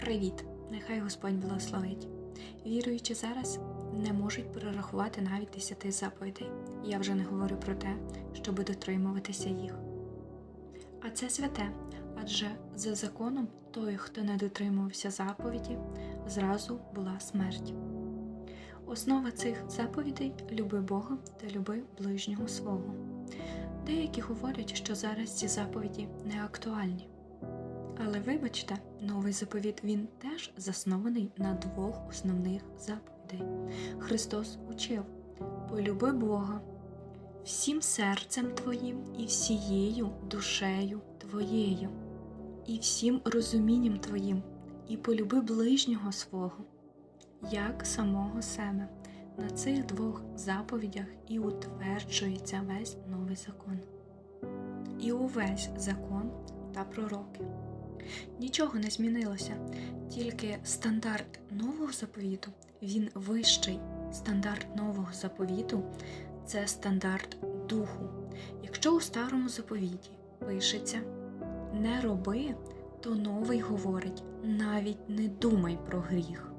Привіт! Нехай Господь благословить. Віруючи зараз, не можуть перерахувати навіть десяти заповідей. Я вже не говорю про те, щоби дотримуватися їх. А це святе, адже за законом той, хто не дотримувався заповіді, зразу була смерть. Основа цих заповідей люби Бога та люби ближнього свого. Деякі говорять, що зараз ці заповіді не актуальні. Але вибачте, новий заповіт він теж заснований на двох основних заповідей. Христос учив: полюби Бога всім серцем твоїм і всією душею твоєю, і всім розумінням твоїм, і полюби ближнього свого, як самого себе. На цих двох заповідях і утверджується весь новий закон, і увесь закон та пророки. Нічого не змінилося, тільки стандарт нового заповіту він вищий. Стандарт нового заповіту це стандарт духу. Якщо у старому заповіті пишеться не роби, то новий говорить навіть не думай про гріх.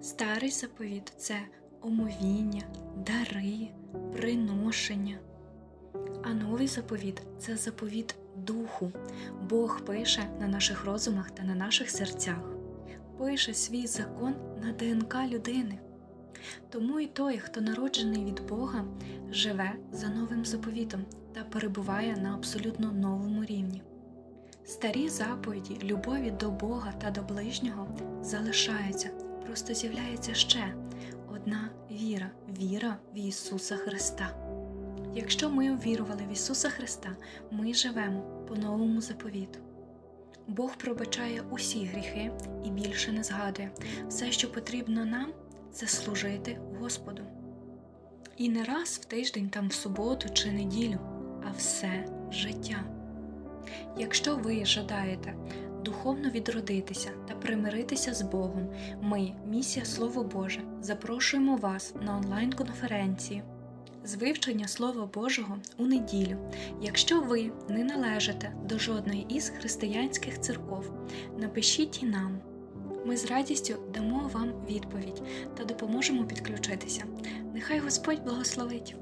Старий заповіт це омовіння, дари, приношення. А новий заповіт це заповіт духу. Бог пише на наших розумах та на наших серцях, пише свій закон на ДНК людини. Тому і той, хто народжений від Бога, живе за новим заповітом та перебуває на абсолютно новому рівні. Старі заповіді любові до Бога та до ближнього залишаються, просто з'являється ще одна віра віра в Ісуса Христа. Якщо ми увірували в Ісуса Христа, ми живемо по новому заповіту. Бог пробачає усі гріхи і більше не згадує. Все, що потрібно нам, це служити Господу. І не раз в тиждень, там в суботу чи неділю, а все життя. Якщо ви жадаєте духовно відродитися та примиритися з Богом, ми, місія Слово Боже, запрошуємо вас на онлайн-конференції з вивчення Слова Божого у неділю. Якщо ви не належите до жодної із християнських церков, напишіть і нам. Ми з радістю дамо вам відповідь та допоможемо підключитися. Нехай Господь благословить!